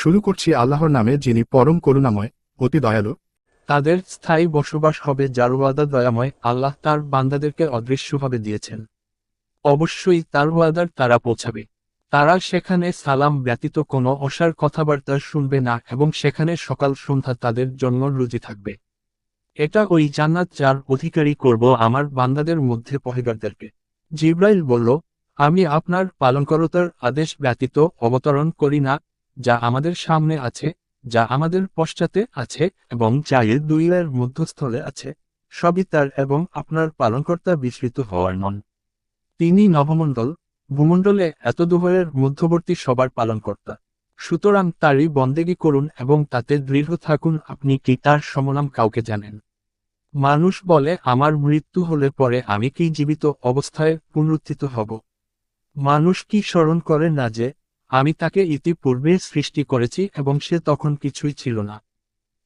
শুরু করছি আল্লাহর নামে যিনি পরম করুণাময়, অতি দয়ালু। তাদের স্থায়ী বসবাস হবে যার দয়াময়, আল্লাহ তার বান্দাদেরকে অদৃশ্যভাবে দিয়েছেন। অবশ্যই তার ওয়াদার তারা পৌঁছাবে। তারা সেখানে সালাম ব্যতীত কোনো অসার কথাবার্তা শুনবে না এবং সেখানে সকাল সন্ধ্যা তাদের জন্য রুজি থাকবে। এটা ওই জান্নাত যার অধিকারী করব আমার বান্দাদের মধ্যে পহেগারদেরকে জিব্রাইল বলল, আমি আপনার পালনকরতার আদেশ ব্যতীত অবতরণ করি না যা আমাদের সামনে আছে, যা আমাদের পশ্চাতে আছে এবং এর দুইয়ের মধ্যস্থলে আছে, সবই তার এবং আপনার পালনকর্তা বিস্মৃত হওয়ার নন তিনি নবমণ্ডল, ভূমণ্ডলে এত দুহরের মধ্যবর্তী সবার পালনকর্তা। সুতরাং তারই বন্দেগী করুন এবং তাতে দৃঢ় থাকুন, আপনি কি তার সমনাম কাউকে জানেন? মানুষ বলে, আমার মৃত্যু হলে পরে আমি কি জীবিত অবস্থায় পুনরুত্থিত হব? মানুষ কি স্মরণ করে না যে আমি তাকে ইতিপূর্বে সৃষ্টি করেছি এবং সে তখন কিছুই ছিল না।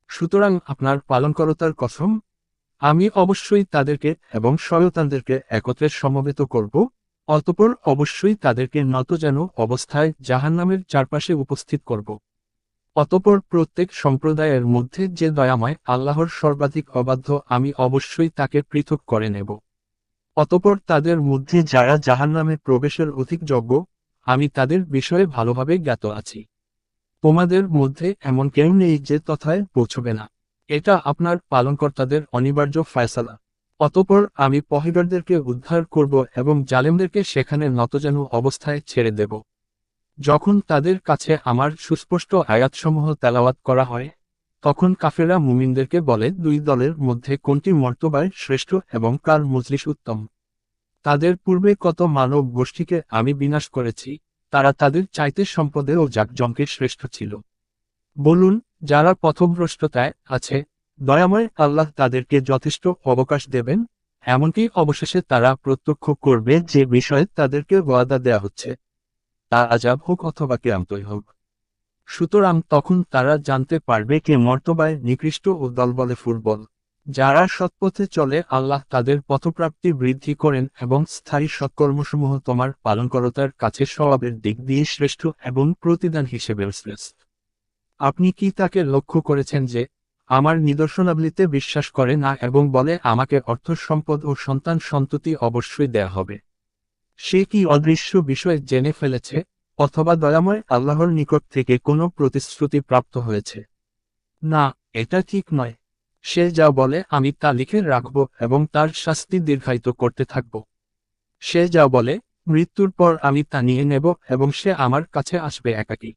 সুতরাং আপনার পালনকরতার কথম, আমি অবশ্যই তাদেরকে এবং শয়তানদেরকে একত্রে সমবেত করব, অতপর অবশ্যই তাদেরকে নত যেন অবস্থায় জাহান্নামের চারপাশে উপস্থিত করব। অতপর প্রত্যেক সম্প্রদায়ের মধ্যে যে দয়াময় আল্লাহর সর্বাধিক অবাধ্য, আমি অবশ্যই তাকে পৃথক করে নেব। অতপর তাদের মধ্যে যারা জাহান্নামে প্রবেশের অধিক যোগ্য আমি তাদের বিষয়ে ভালোভাবে জ্ঞাত আছি। তোমাদের মধ্যে এমন কেউ নেই যে তথায় পৌঁছবে না। এটা আপনার পালনকর্তাদের অনিবার্য ফয়সালা। অতপর আমি পহিবারদেরকে উদ্ধার করব এবং জালেমদেরকে সেখানে নতজানু অবস্থায় ছেড়ে দেব। যখন তাদের কাছে আমার সুস্পষ্ট আয়াতসমূহ তেলাওয়াত করা হয়, তখন কাফেরা মুমিনদেরকে বলে, দুই দলের মধ্যে কোনটি মর্তবায় শ্রেষ্ঠ এবং কার মজলিস উত্তম? তাদের পূর্বে কত মানব গোষ্ঠীকে আমি বিনাশ করেছি, তারা তাদের চাইতে সম্পদে ও জাকজমকে শ্রেষ্ঠ ছিল। বলুন, যারা পথভ্রষ্টতায় আছে, দয়াময় আল্লাহ তাদেরকে যথেষ্ট অবকাশ দেবেন, এমনকি অবশেষে তারা প্রত্যক্ষ করবে যে বিষয়ে তাদেরকে ওয়াদা দেয়া হচ্ছে। তা আজাব হোক অথবা কেরামতই হোক। সুতরাং তখন তারা জানতে পারবে কে মর্তবায় নিকৃষ্ট ও দলবলে ফুটবল। যারা সৎপথে চলে, আল্লাহ তাদের পথপ্রাপ্তি বৃদ্ধি করেন এবং স্থায়ী সৎকর্মসমূহ তোমার পালনকরতার কাছে স্বভাবের দিক দিয়ে শ্রেষ্ঠ এবং প্রতিদান হিসেবে শ্রেষ্ঠ। আপনি কি তাকে লক্ষ্য করেছেন যে, আমার নিদর্শনাবলিতে বিশ্বাস করে না এবং বলে, আমাকে অর্থ, সম্পদ ও সন্তান সন্ততি অবশ্যই দেয়া হবে সে কি অদৃশ্য বিষয়ে জেনে ফেলেছে, অথবা দয়াময় আল্লাহর নিকট থেকে কোনো প্রতিশ্রুতি প্রাপ্ত হয়েছে? না, এটা ঠিক নয়। সে যা বলে আমি তা লিখে রাখব এবং তার শাস্তি দীর্ঘায়িত করতে থাকব। সে যা বলে, মৃত্যুর পর আমি তা নিয়ে নেব এবং সে আমার কাছে আসবে একাকী।